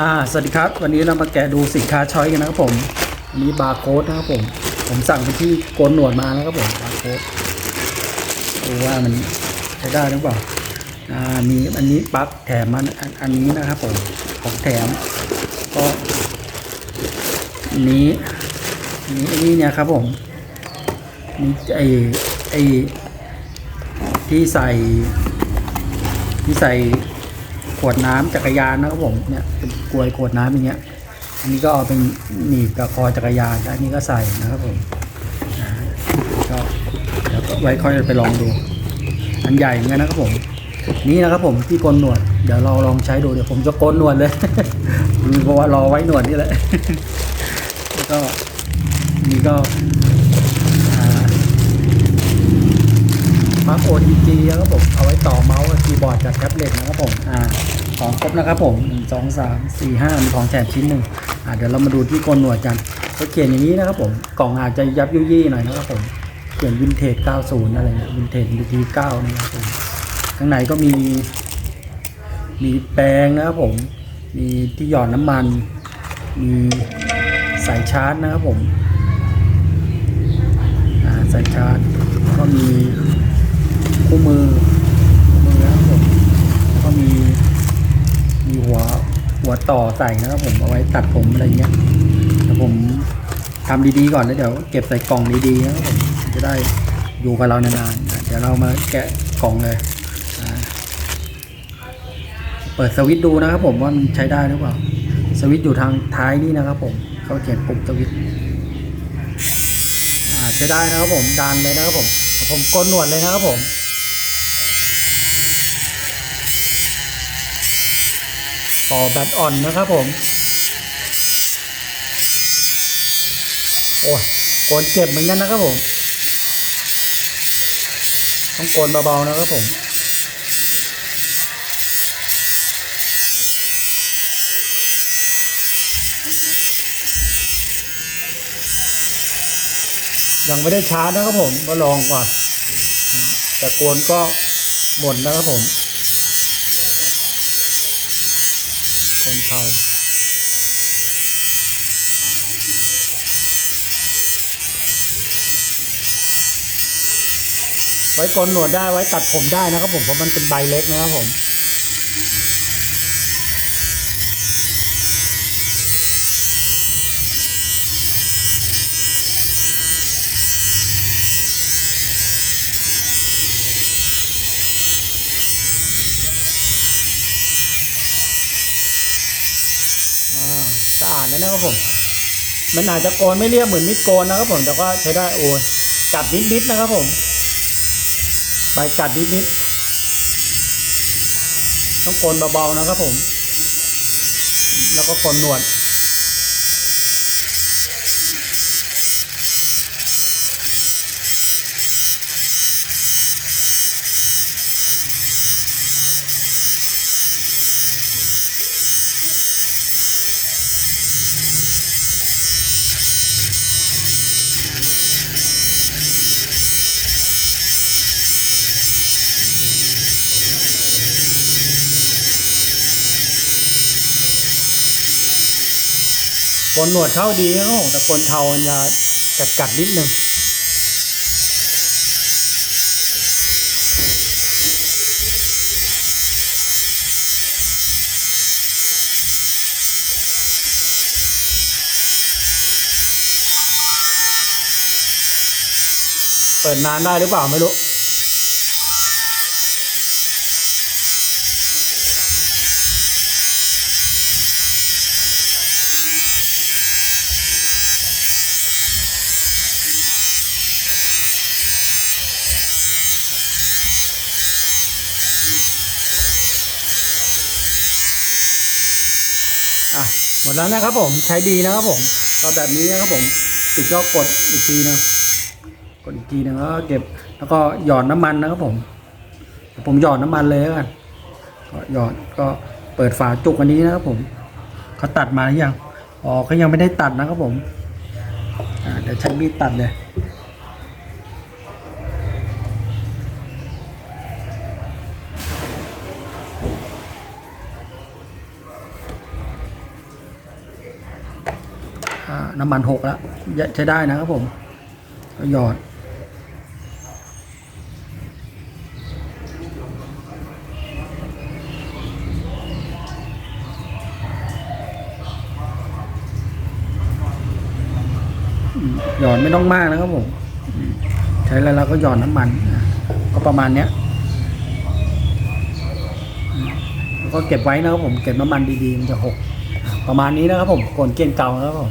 อ่าสวัสดีครับ วันนี้เรามาแกะดูสินค้าช้อยกันนะครับผมอันนี้บาร์โค้ดนะครับผม ผมสั่งไปที่โกนหนวดมานะครับผมบาร์โค้ดดูว่ามันใช้ได้หรือเปล่าอ่ามีอันนี้ปลั๊กแถมมันอันอันนี้นะครับผมของแถมก็อันนี้อันนี้อันนี้เนี่ยครับผมนี่ไอไอที่ใส่ที่ใส่ ขวดน้ำจักรยานนะครับผมเนี่ยเป็นกลวยขวดน้ำอย่างเงี้ย อันนี้ก็เอาเป็นหนีบกับคอจักรยานอันนี้ก็ใส่นะครับผมก็เดี๋ยวก็ไว้ค่อยไปลองดู อันใหญ่เหมือนกันนะครับผม นี่นะครับผมที่โกนหนวดเดี๋ยวเราลองใช้ดูเดี๋ยวผมจะโกนหนวดเลยเพราะว่ารอไว้หนวดนี่แหละแล้วก็นี่ก็อ่ามาร์ก OTG นะครับผม เอาไว้ต่อเมาส์กับคีย์บอร์ดจากแท็บเล็ตนะครับผม อ่า ของครบนะครับผมหนึ่งสองสามสี่ห้ามีของแถมชิ้นหนึ่งอ่าเดี๋ยวเรามาดูที่โกนหนวดกันเขาเขียนอย่างนี้นะครับผมกล่องอาจจะยับยุ่ยี่หน่อยนะครับผมเขียนวินเทจ90 อะไรเนี่ยวินเทจดีที9นี่นะครับผมข้างในก็มีมีแปรงนะครับผม มีที่หยอดน้ำมัน มีสายชาร์จนะครับผมสายชาร์จก็มีคู่มือคู่มือนะครับผมแล้วก็มีมีหัวหัว ต่อใส่นะครับผมเอาไว้ตัดผมอะไรเงี้ยแต่ผมทำดีๆก่อนแล้วเดี๋ยวเก็บใส่กล่องดีๆนะครับผมจะได้อยู่กับเรานานๆเดี๋ยวเรามาแกะกล่องเลยเปิดสวิตช์ดูนะครับผมว่ามันใช้ได้หรือเปล่า สวิตช์อยู่ทางท้ายนี่นะครับผมเขาเขียนปุ่มสวิตช์อ่าใช้ได้นะครับผมดันเลยนะครับผมผมกนหนวดเลยนะครับผม ต่อแบตอ่อนนะครับผม โอ้ยโกนเจ็บเหมือนกันนะครับผม ต้องโกนเบาๆนะครับผมยังไม่ได้ชาร์จนะครับผมมาลองก่อนแต่โกนก็หมดนะครับผม คนเทาไว้โกนหนวดได้ไว้ตัดผมได้นะครับผมเพราะมันเป็นใบเล็กนะครับผม อานแล้วนะครับผม มันอาจจะโกนไม่เรียบเหมือนมิดโกนนะครับผมแต่ก็ใช้ได้โอ้ยกัดนิดๆนะครับผมไปกัดนิดๆต้องโกนเบาๆนะครับผม แล้วก็โกนหนวด โกนหนวดเข้าดีนะครับผมแต่โกนเทามันจะกัดกัดๆนิดนึงเปิดนานได้หรือเปล่าไม่รู้ หมดแล้วนะครับผมใช้ดีนะครับผมก็แบบนี้นะครับผมปิดก็กดอีกทีนะกดอีกทีนึงแล้วก็เก็บแล้วก็หยอดน้ำมันนะครับผม ผมหยอดน้ำมันเลยแล้วกันก็หยอดก็เปิดฝาจุกอันนี้นะครับผมเขาตัดมาหรือยังอ๋อเขายังไม่ได้ตัดนะครับผมเดี๋ยวใช้มีดตัดเลย น้ำมันหกแล้วใช้ได้นะครับผมหยอด หยอดไม่ต้องมากนะครับผม ใช้แล้วเราก็หยอดน้ำมัน ก็ประมาณเนี้ยก็เก็บไว้นะครับผมเก็บน้ำมันดีๆมันจะหก ประมาณนี้นะครับผมกลเกณฑ์เก่านะครับผม